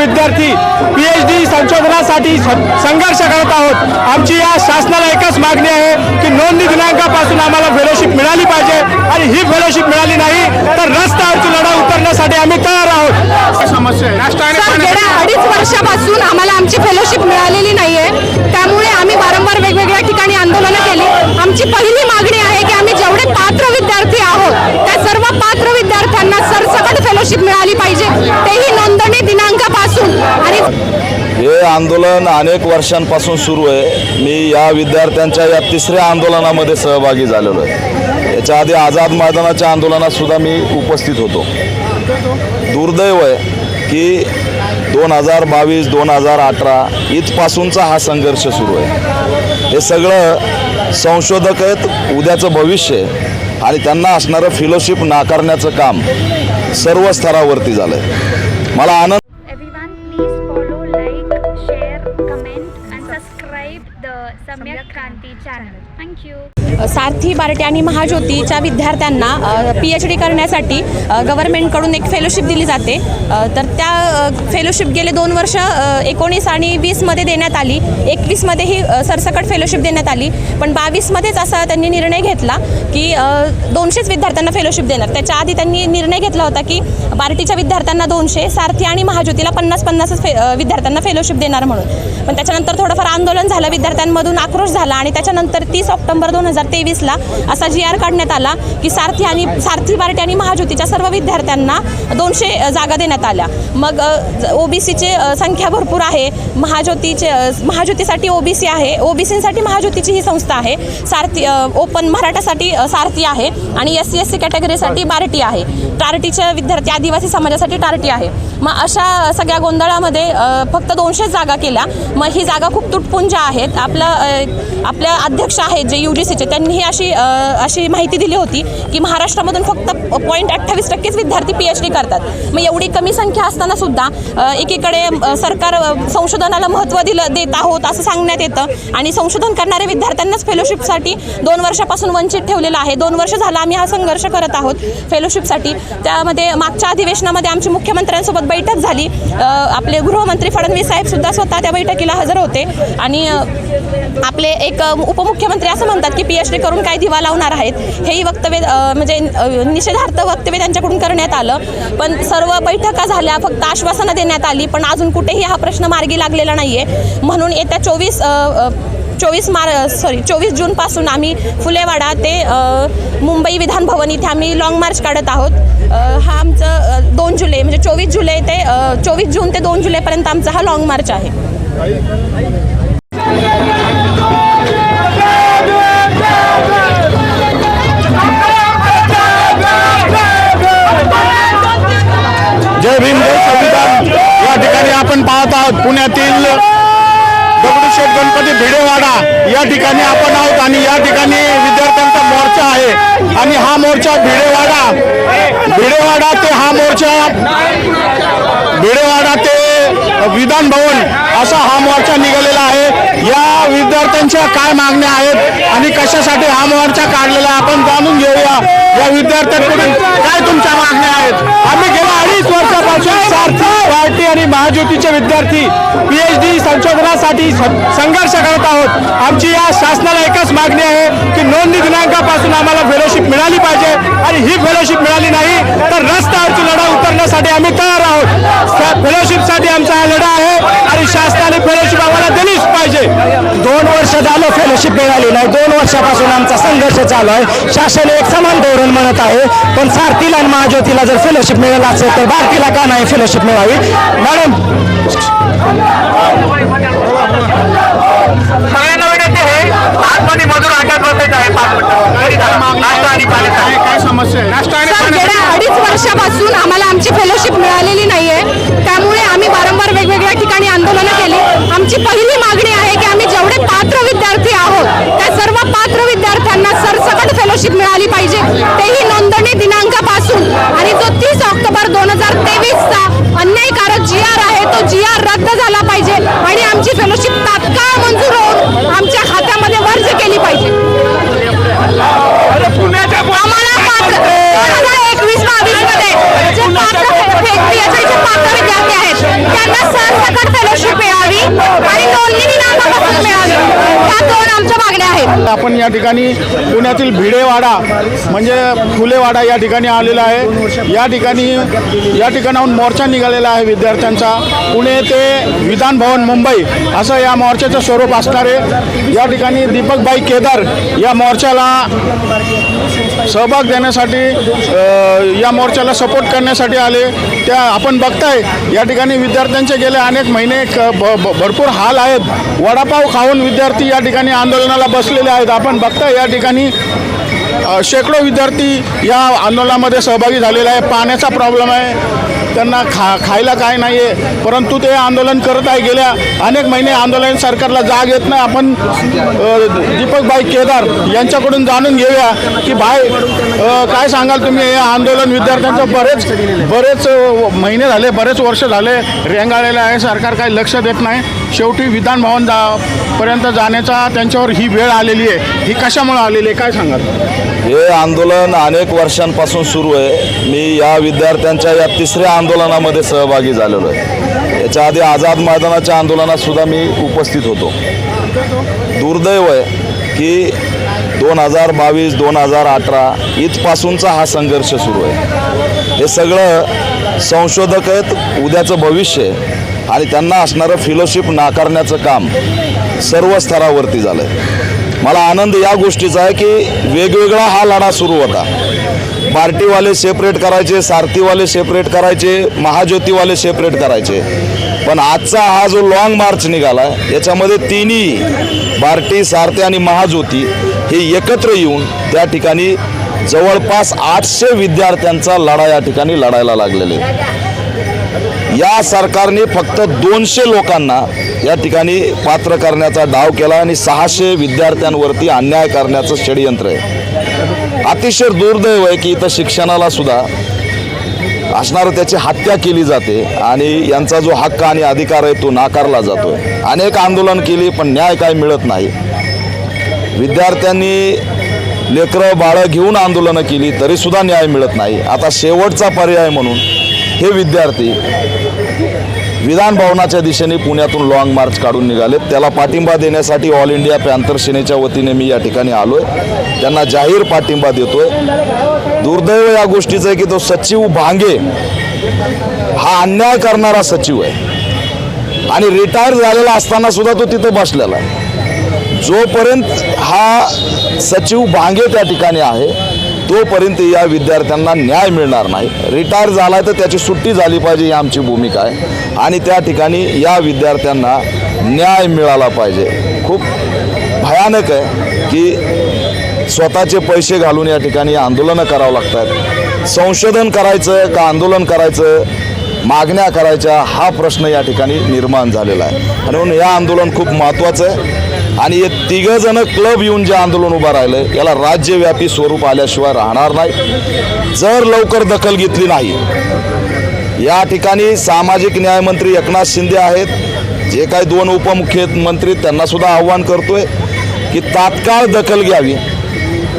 विद्यार्थी P H D संशोधनासाठी संघर्ष करत आहोत. आमची या शासनाला एकच मागणी आहे की नोंदणी दिनांकापासून आम्हाला फेलोशिप मिळाली पाहिजे आणि ही फेलोशिप मिळाली नाही तर रस्त्यावरची लढा उतरण्यासाठी आम्ही तयार आहोत. गेल्या अडीच वर्षापासून आम्हाला आमची फेलोशिप मिळालेली नाहीये. त्यामुळे आम्ही वारंवार वेगवेगळ्या ठिकाणी आंदोलनं केली. आमची पहिली मागणी आहे की आम्ही जेवढे पात्र विद्यार्थी आहोत त्या सर्व पात्र विद्यार्थ्यांना सरसकट फेलोशिप मिळाली पाहिजे तेही नोंदणी दिनांकापासून आणि हे आंदोलन अनेक वर्षांपासून सुरू आहे. मी या विद्यार्थ्यांच्या या तिसऱ्या आंदोलनामध्ये सहभागी झालेलो आहे. याच्या आधी आझाद मैदानाच्या आंदोलनात सुद्धा मी उपस्थित होतो. दुर्दैव आहे की दोन हजार बावीस दोन हजार अठरा इथपासूनचा हा संघर्ष सुरू आहे. हे सगळं संशोधक आहेत उद्याचं भविष्य आहे आणि त्यांना असणारं फेलोशिप नाकारण्याचं काम सर्व स्तरावरती झालं आहे मला आनंद channel. Thank you. सारथी बार्टे आणि महाज्योतीच्या विद्यार्थ्यांना पी एच डी करण्यासाठी गव्हर्मेंटकडून गव्हर्नमेंटकडून एक फेलोशिप दिली जाते. तर त्या फेलोशिप गेले दोन वर्ष एकोणीस आणि वीसमध्ये देण्यात आली. एकवीसमध्ये ही सरसकट फेलोशिप देण्यात आली. पण बावीसमध्येच असा त्यांनी निर्णय घेतला की दोनशेच विद्यार्थ्यांना फेलोशिप देणार. त्याच्या आधी त्यांनी निर्णय घेतला होता की बार्टीच्या विद्यार्थ्यांना दोनशे सारथी आणि महाज्योतीला पन्नास पन्नासच फे विद्यार्थ्यांना फेलोशिप देणार म्हणून. पण त्याच्यानंतर थोडंफार आंदोलन झालं विद्यार्थ्यांमधून आक्रोश झाला आणि त्याच्यानंतर तीस ऑक्टोबर दोन हजार तेवीसला असा जी आर काढण्यात आला की सारथी आणि सारथी बार्टी आणि महाज्योतीच्या सर्व विद्यार्थ्यांना दोनशे जागा देण्यात आल्या. मग ओबीसीचे संख्या भरपूर आहे. महाज्योतीचे महाज्योतीसाठी ओबीसी आहे. ओबीसीसाठी महाज्योतीची ही संस्था आहे. सारथी ओपन मराठासाठी सारथी आहे आणि एस सी एस सी कॅटेगरीसाठी बार्टी आहे. टार्टीच्या विद्यार्थी आदिवासी समाजासाठी टार्टी आहे. मग अशा सगळ्या गोंधळामध्ये फक्त दोनशेच जागा केल्या. मग ही जागा खूप तुटपुंज आहेत. आपलं आपल्या अध्यक्ष आहेत जे यू जी सीचे त्यांनीही अशी अशी माहिती दिली होती की महाराष्ट्रामधून फक्त पॉईंट अठ्ठावीस टक्केच विद्यार्थी पी एच डी करतात. मग एवढी कमी संख्या असताना सुद्धा एकीकडे सरकार संशोधनाला महत्त्व दिलं देत आहोत असं सांगण्यात येतं आणि संशोधन करणाऱ्या विद्यार्थ्यांनाच फेलोशिपसाठी दोन वर्षापासून वंचित ठेवलेलं आहे. दोन वर्ष झालं आम्ही हा संघर्ष करत आहोत फेलोशिपसाठी त्यामध्ये मागच्या अधिवेशनामध्ये आमची मुख्यमंत्र्यांसोबत बैठक झाली. आपले गृहमंत्री फडणवीस साहेब सुद्धा स्वतः त्या बैठकीला हजर होते आणि आपले एक उपमुख्यमंत्री असं म्हणतात की पी एच प्रश्न करून काय दिवा लावणार आहेत हेही वक्तव्य म्हणजे निषेधार्थ वक्तव्य त्यांच्याकडून करण्यात आलं. पण सर्व बैठका झाल्या फक्त आश्वासनं देण्यात आली पण अजून कुठेही हा प्रश्न मार्गी लागलेला नाही आहे म्हणून येत्या चोवीस चोवीस मार सॉरी चोवीस जूनपासून आम्ही फुलेवाडा ते मुंबई विधान भवन इथे आम्ही लाँग मार्च काढत आहोत. हा आमचं दोन जुलै म्हणजे चोवीस जुलै ते चोवीस जून ते दोन जुलैपर्यंत आमचा हा लाँग मार्च आहे. पुण्यातील दगडूशेठ गणपती भिडेवाडा. या ठिकाणी आपण आहोत आणि या ठिकाणी विद्यार्थ्यांचा मोर्चा आहे. आणि हा मोर्चा भिडेवाडा. भिडेवाडा ते हा मोर्चा. भिडेवाडा ते विधान भवन असा हा मोर्चा निघालेला आहे. या विद्यार्थ्यांच्या काय मागण्या आहेत आणि कशासाठी हा मोर्चा काढलेला आपण जाणून घेऊया. या विद्यार्थ्यांकडून काय तुमच्या मागण्या आहेत? आम्ही गेल्या अडीच वर्षापासून सारथी आणि महाज्योतीचे विद्यार्थी पी एच डी संशोधनासाठी संघर्ष करत आहोत. आमची या शासनाला एकच मागणी आहे की नोंदणी दिनांकापासून आम्हाला फेलोशिप मिळाली पाहिजे आणि ही फेलोशिप मिळाली नाही तर रस्त्यावरची लढा उतरण्यासाठी आम्ही तयार आहोत. फेलोशिपसाठी आमचा हा लढा आहे आणि शासनाने फेलोशिप आम्हाला दिलीच पाहिजे. दोन वर्ष झालं फेलोशिप मिळाली नाही. दोन वर्षापासून आमचा संघर्ष चालू आहे. शासन एक समान धोरण म्हणत आहे. पण सारथीला आणि महाज्योतीला जर फेलोशिप मिळालं असेल तर भारतीला का नाही फेलोशिप मिळावी? मॅडम! सगळ्यांना विनंती आहे आतमध्ये मजूर बसायचं आहे पाच मिनिटं नाश्ता आणि काय समस्या आहे? नाश्ता आणि सर पाण्याची- गेल्या अडीच वर्षापासून आम्हाला आमची फेलोशिप मिळालेली नाहीये. त्यामुळे आम्ही वारंवार वेगवेगळ्या ठिकाणी आंदोलनं केली. आमची पहिली मागणी आहे पीएचआयचे पात्र विद्यार्थी आहेत त्यांना सरसकट या ठिकाणी पुण्यातील भिडेवाडा म्हणजे फुलेवाडा या ठिकाणी आलेला आहे. या ठिकाणी या ठिकाणाहून मोर्चा निघालेला आहे विद्यार्थ्यांचा. पुणे ते विधान भवन मुंबई असं या मोर्चाचं स्वरूप असणार आहे. या ठिकाणी दीपकबाई केदार या मोर्चाला सहभाग देण्यासाठी या मोर्चाला सपोर्ट करण्यासाठी आले. त्या आपण बघताय या ठिकाणी विद्यार्थ्यांचे गेले अनेक महिने भरपूर हाल आहेत. वडापाव खाऊन विद्यार्थी या ठिकाणी आंदोलनाला बसलेले आहेत. आपण बघताय या ठिकाणी शेकडो विद्यार्थी या आंदोलनामध्ये सहभागी झालेला आहे. पाण्याचा प्रॉब्लेम आहे. त्यांना खा खायला काय नाही आहे परंतु ते आंदोलन करत आहे. गेल्या अनेक महिने आंदोलन सरकारला जाग येत नाही. आपण दीपकभाई दीपकबाई केदार यांच्याकडून जाणून घेऊया की भाई काय सांगाल तुम्ही? हे आंदोलन विद्यार्थ्यांचं बरेच बरेच महिने झाले बरेच वर्ष झाले रेंगाळलेलं आहे. सरकार काही लक्ष देत नाही. शेवटी विधानभवन जा पर्यंत जाण्याचा त्यांच्यावर ही वेळ आलेली आहे. ही कशामुळे आलेली आहे? काय सांगाल? हे आंदोलन अनेक वर्षांपासून सुरू आहे. मी या विद्यार्थ्यांच्या या तिसऱ्या आंदोलनामध्ये सहभागी झालेलो आहे. याच्या आधी आझाद मैदानाच्या आंदोलनात सुद्धा मी उपस्थित होतो. दुर्दैव आहे की दोन हजार बावीस दोन हजार अठरा इथपासूनचा हा संघर्ष सुरू आहे. हे सगळं संशोधक आहेत उद्याचं भविष्य आहे आणि त्यांना असणारं फेलोशिप नाकारण्याचं काम सर्व स्तरावरती झालं आहे मला आनंद या गोष्टीचा आहे की वेगवेगळा हा लढा सुरू होता. पार्टीवाले सेपरेट करायचे सारथीवाले सेपरेट करायचे महाज्योतीवाले सेपरेट करायचे. पण आजचा हा जो लॉंग मार्च निघाला याच्यामध्ये तिन्ही पार्टी सारथी आणि महाज्योती हे एकत्र येऊन त्या ठिकाणी जवळपास आठशे विद्यार्थ्यांचा लढा या ठिकाणी लढायला लागलेले. या सरकारने फक्त दोनशे लोकांना या ठिकाणी पात्र करण्याचा डाव केला आणि सहाशे विद्यार्थ्यांवरती अन्याय करण्याचं षडयंत्र आहे. अतिशय दुर्दैव आहे की इथं शिक्षणाला सुद्धा असणारं त्याची हत्या केली जाते आणि यांचा जो हक्क आणि अधिकार आहे तो नाकारला जातोय. अनेक आंदोलन केली पण न्याय काय मिळत नाही. विद्यार्थ्यांनी लेकरं बाळं घेऊन आंदोलनं केली तरीसुद्धा न्याय मिळत नाही. आता शेवटचा पर्याय म्हणून हे विद्यार्थी विधान भवनाच्या दिशेने पुण्यातून लाँग मार्च काढून निघाले. त्याला पाठिंबा देण्यासाठी ऑल इंडिया पॅन्थर सेनेच्या वतीने मी या ठिकाणी आलो आहे त्यांना जाहीर पाठिंबा देतोय. दुर्दैव या गोष्टीचं आहे की तो सचिव भांगे हा अन्याय करणारा सचिव आहे. आणि रिटायर झालेला असताना सुद्धा तो तिथं बसलेला आहे. जोपर्यंत हा सचिव भांगे त्या ठिकाणी आहे तोपर्यंत या विद्यार्थ्यांना न्याय मिळणार नाही. रिटायर झाला तर त्याची सुट्टी झाली पाहिजे ही आमची भूमिका आहे. आणि त्या ठिकाणी या विद्यार्थ्यांना न्याय मिळाला पाहिजे. खूप भयानक आहे की स्वतःचे पैसे घालून या ठिकाणी आंदोलनं करावं लागतात. संशोधन करायचं का आंदोलन करायचं? मागण्या करायच्या हा प्रश्न या ठिकाणी निर्माण झालेला आहे. आणि म्हणून हे आंदोलन खूप महत्त्वाचं आहे. आणि हे तिघं जण क्लब येऊन जे आंदोलन उभं राहिलं याला राज्यव्यापी स्वरूप आल्याशिवाय राहणार नाही. जर लवकर दखल घेतली नाही या ठिकाणी सामाजिक न्यायमंत्री एकनाथ शिंदे आहेत. जे काही दोन उपमुख्यमंत्री त्यांनासुद्धा आव्हान करतोय की तात्काळ दखल घ्यावी.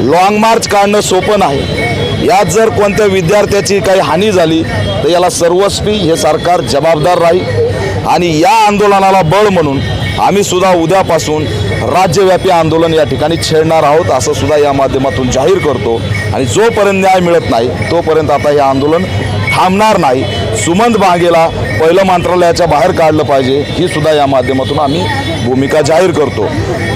लॉंग मार्च काढणं सोपं नाही. यात जर कोणत्या विद्यार्थ्याची काही हानी झाली तर याला सर्वस्वी हे सरकार जबाबदार राहील. आणि या आंदोलनाला बळ म्हणून आम्ही सुद्धा उद्यापासून राज्यव्यापी आंदोलन या ठिकाणी छेडणार आहोत असं सुद्धा या माध्यमातून जाहीर करतो. आणि जोपर्यंत न्याय मिळत नाही तोपर्यंत आता हे आंदोलन थांबणार नाही. सुमंत बागेला पहिलं मंत्रालयाच्या बाहेर काढलं पाहिजे ही सुद्धा या माध्यमातून आम्ही भूमिका जाहीर करतो.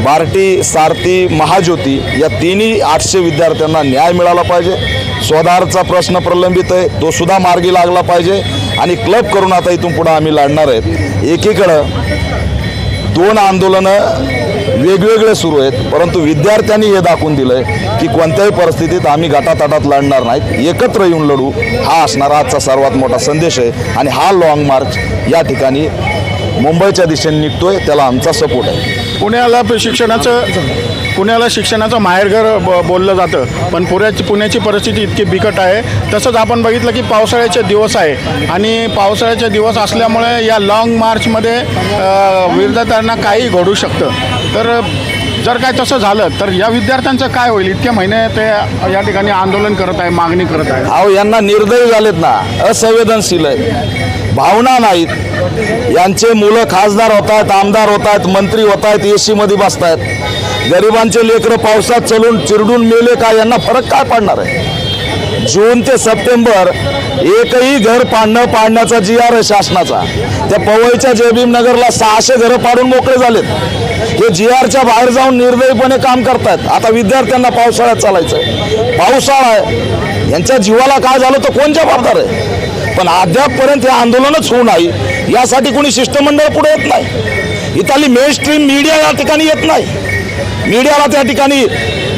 बार्टी सारथी महाज्योती या तिन्ही आठशे विद्यार्थ्यांना न्याय मिळाला पाहिजे. स्वधारचा प्रश्न प्रलंबित आहे तो सुद्धा मार्गी लागला पाहिजे. आणि क्लब करून आता इथून पुढे आम्ही लढणार आहेत. एकीकडं दोन आंदोलनं वेगवेगळे सुरू आहेत परंतु विद्यार्थ्यांनी हे दाखवून दिलंय की कोणत्याही परिस्थितीत आम्ही गटातटात लढणार नाहीत. एकत्र येऊन लढू हा असणारा आजचा सर्वात मोठा संदेश आहे आणि हा लॉंग मार्च या ठिकाणी मुंबईच्या दिशेने निघतोय त्याला आमचा सपोर्ट आहे. पुण्याला प- शिक्षणाचं पुण्याला शिक्षणाचं माहेरघर ब बोललं जातं. पण पुण्याची पुण्याची परिस्थिती इतकी बिकट आहे. तसंच आपण बघितलं की पावसाळ्याचे दिवस आहे. आणि पावसाळ्याचे दिवस असल्यामुळे या लाँग मार्चमध्ये विरोधकांना विद्यार्थ्यांना काही घडू शकतं. तर जर काय तसं झालं तर या विद्यार्थ्यांचं काय होईल? इतके महिने ते या ठिकाणी आंदोलन करत आहे मागणी करत आहे. अहो यांना निर्दयी झालेत ना असंवेदनशील आहेत. भावना नाहीत. यांचे मुलं खासदार होत आहेत आमदार होत आहेत मंत्री होत आहेत ए सीमध्ये बसत आहेत गरिबांचे लेकरं पावसात चलून चिरडून मेले का यांना फरक काय पडणार आहे? जून ते सप्टेंबर एकही घर पाडणं पाडण्याचा जी आर आहे शासनाचा. त्या पवईच्या जयभीम नगरला सहाशे घरं पाडून मोकळे झालेत. हे जी आरच्या बाहेर जाऊन निर्दयीपणे काम करतायत. आता विद्यार्थ्यांना पावसाळ्यात चालायचं आहे पावसाळा आहे. यांच्या जीवाला काय झालं तर कोण जबाबदार आहे? पण अद्यापपर्यंत हे आंदोलनच होऊ नाही. यासाठी कोणी शिष्टमंडळ पुढे येत नाही. इथली मेन स्ट्रीम मीडिया या ठिकाणी येत नाही. मीडियाला त्या ठिकाणी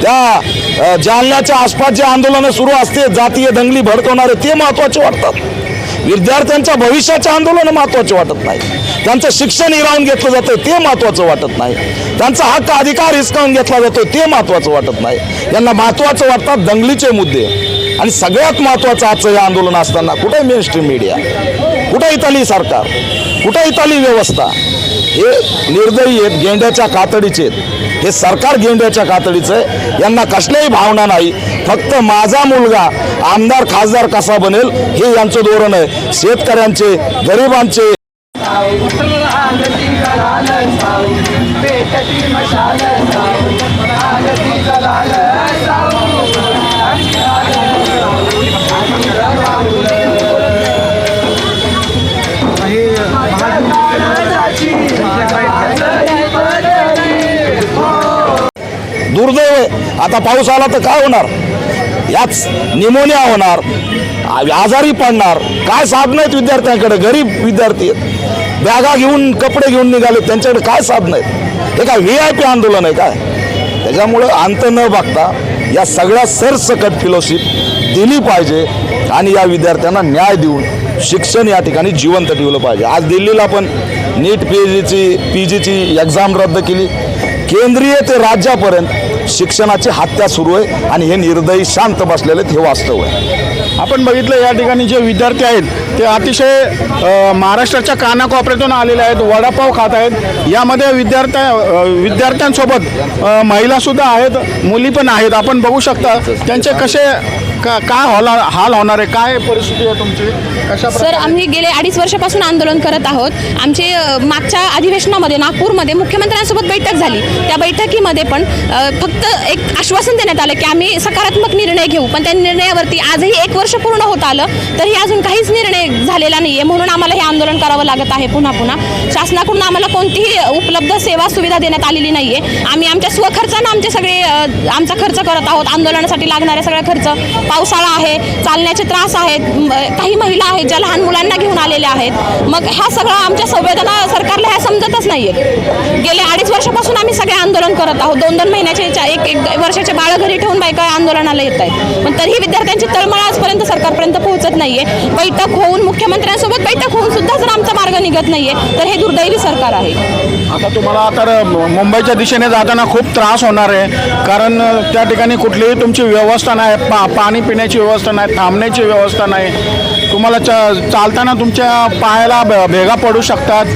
त्या जालन्याच्या आसपास जे आंदोलनं सुरू असते जातीय दंगली भडकवणारे ते महत्त्वाचे वाटतात. विद्यार्थ्यांच्या भविष्याचे आंदोलन महत्त्वाचे वाटत नाही. त्यांचं शिक्षण हिरावून घेतलं जातं ते महत्त्वाचं वाटत नाही. त्यांचा हक्क अधिकार हिसकावून घेतला जातो ते महत्त्वाचं वाटत नाही. यांना महत्त्वाचं वाटतात दंगलीचे मुद्दे. आणि सगळ्यात महत्त्वाचं आजचं हे आंदोलन असताना कुठे मेन स्ट्रीम मीडिया कुठे इथली सरकार? कुठे इथली व्यवस्था? हे निर्दयी आहेत गेंड्याच्या कातडीचे आहेत. हे सरकार गेंड्याच्या कातडीचं आहे. यांना कसल्याही भावना नाही. फक्त माझा मुलगा आमदार खासदार कसा बनेल हे यांचं धोरण आहे. शेतकऱ्यांचे गरिबांचे आता पाऊस आला तर काय होणार? याच निमोनिया होणार आजारी पडणार. काय साधनं आहेत विद्यार्थ्यांकडे? गरीब विद्यार्थी आहेत. बॅगा घेऊन कपडे घेऊन निघाले त्यांच्याकडे काय साधनं आहेत? हे काय व्ही आय पी आंदोलन आहे काय? त्याच्यामुळं अंत न बघता या सगळ्या सरसकट फिलोशिप दिली पाहिजे आणि या विद्यार्थ्यांना न्याय देऊन शिक्षण या ठिकाणी जिवंत ठेवलं पाहिजे. आज दिल्लीला पण नीट पी जीची पी जीची एक्झाम रद्द केली. केंद्रीय ते राज्यापर्यंत शिक्षणाची हत्या सुरू आहे आणि हे निर्दयी शांत बसलेले आहेत, हे वास्तव आहे. आपण बघितलं या ठिकाणी जे विद्यार्थी आहेत ते अतिशय महाराष्ट्राच्या कानाकोपऱ्यातून आलेले आहेत वडापाव खात आहेत. यामध्ये विद्यार्थ्या विद्यार्थ्यांसोबत महिलासुद्धा आहेत मुली पण आहेत. आपण बघू शकता त्यांचे कसे का काय होला हाल होणार आहे? काय परिस्थिती आहे तुमची? कशा सर? आम्ही गेले अडीच वर्षापासून आंदोलन करत आहोत. आमचे मागच्या अधिवेशनामध्ये नागपूरमध्ये मुख्यमंत्र्यांसोबत बैठक झाली. त्या बैठकीमध्ये पण अ, फक्त एक आश्वासन देण्यात आलं की आम्ही सकारात्मक निर्णय घेऊ. पण त्या निर्णयावरती आजही एक वर्ष पूर्ण होत आलं तरी अजून काहीच निर्णय झालेला नाही आहे म्हणून आम्हाला हे आंदोलन करावं लागत आहे पुन्हा पुन्हा. शासनाकडून आम्हाला कोणतीही उपलब्ध सेवा सुविधा देण्यात आलेली नाही आहे आम्ही आमच्या स्वखर्चानं आमचे सगळे आमचा खर्च करत आहोत. आंदोलनासाठी लागणारे सगळा खर्च. पावसाळा आहे चालण्याचे त्रास आहेत काही महिला आहेत ज्या लहान मुलांना घेऊन आलेल्या आहेत. मग ह्या सगळ्या आमच्या संवेदना सरकारला ह्या समजतच नाही आहेत गेल्या अडीच वर्षापासून आम्ही सगळे आंदोलन करत आहोत. दोन दोन महिन्याचे चा- एक एक वर्षाच्या बाळं घरी ठेवून बायका आंदोलनाला येत आहेत. पण तरीही विद्यार्थ्यांची तळमळ आजपर्यंत सरकारपर्यंत पोहोचत नाहीये. बैठक होऊन मुख्यमंत्र्यांसोबत बैठक होऊन सुद्धा जर आमचा मार्ग निघत नाहीये तर हे दुर्दैवी सरकार आहे. आता तुम्हाला तर मुंबईच्या दिशेने जाताना खूप त्रास होणार आहे. कारण त्या ठिकाणी कुठलीही तुमची व्यवस्था नाही. पा पाणी पिण्याची व्यवस्था नाही थांबण्याची व्यवस्था नाही. तुम्हाला च चालताना तुमच्या पायाला भेगा पडू शकतात.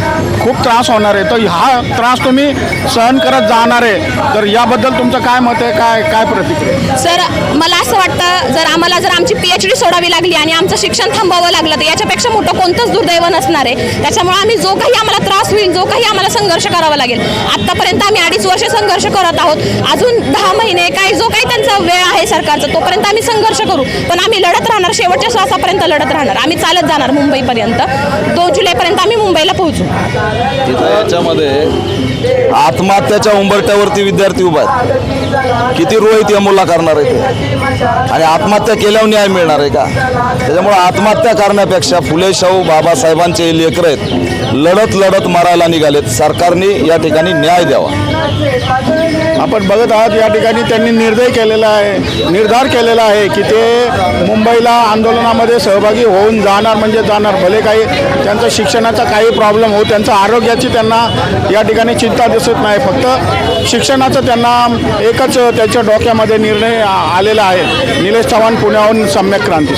खूप त्रास होणार आहे. तर हा त्रास तुम्ही सहन करत जाणार आहे. तर याबद्दल तुमचा काय मत आहे? काय काय प्रतिक्रिया? सर मला असं वाटतं जर आम्हाला जर आमची पी एच डी सोडावी लागली आणि आमचं शिक्षण थांबवावं लागलं तर याच्यापेक्षा मोठं कोणतंच दुर्दैव नसणार आहे. त्याच्यामुळे आम्ही जो काही आम्हाला त्रास होईल जो काही आम्हाला संघर्ष करावा लागेल आत्तापर्यंत आम्ही अडीच वर्ष संघर्ष करत आहोत. अजून दहा महिने काय जो काही त्यांचा वेळ आहे सरकारचा तोपर्यंत आम्ही संघर्ष करू. पण आम्ही लढत राहणार शेवटच्या श्वासापर्यंत लढत राहणार. आम्ही चालत जाणार मुंबईपर्यंत. दोन जुलैपर्यंत आम्ही मुंबईला पोहोचू. याच्यामध्ये आत्महत्याच्या उंबरट्यावरती विद्यार्थी उभा आहेत. किती रोहित यमुला करणार आहे ते? आणि आत्महत्या केल्यावर न्याय मिळणार आहे का? त्याच्यामुळे आत्महत्या करण्यापेक्षा फुले शाहू बाबासाहेबांचे लेकर आहेत लढत लढत मरायला निघालेत. सरकारने या ठिकाणी न्याय द्यावा. आपण बघत आहात या ठिकाणी त्यांनी निर्णय केलेला आहे निर्धार केलेला आहे की ते मुंबईला आंदोलनामध्ये सहभागी होऊन जाणार म्हणजे जाणार. भले काही त्यांचा शिक्षणाचा काही प्रॉब्लेम हो त्यांचा आरोग्याची त्यांना या ठिकाणी चिंता दिसत नाही फक्त शिक्षणाचं त्यांना एकच त्याच्या डोक्यामध्ये निर्णय आलेला आहे. निलेश चव्हाण पुण्याहून सम्यक क्रांती.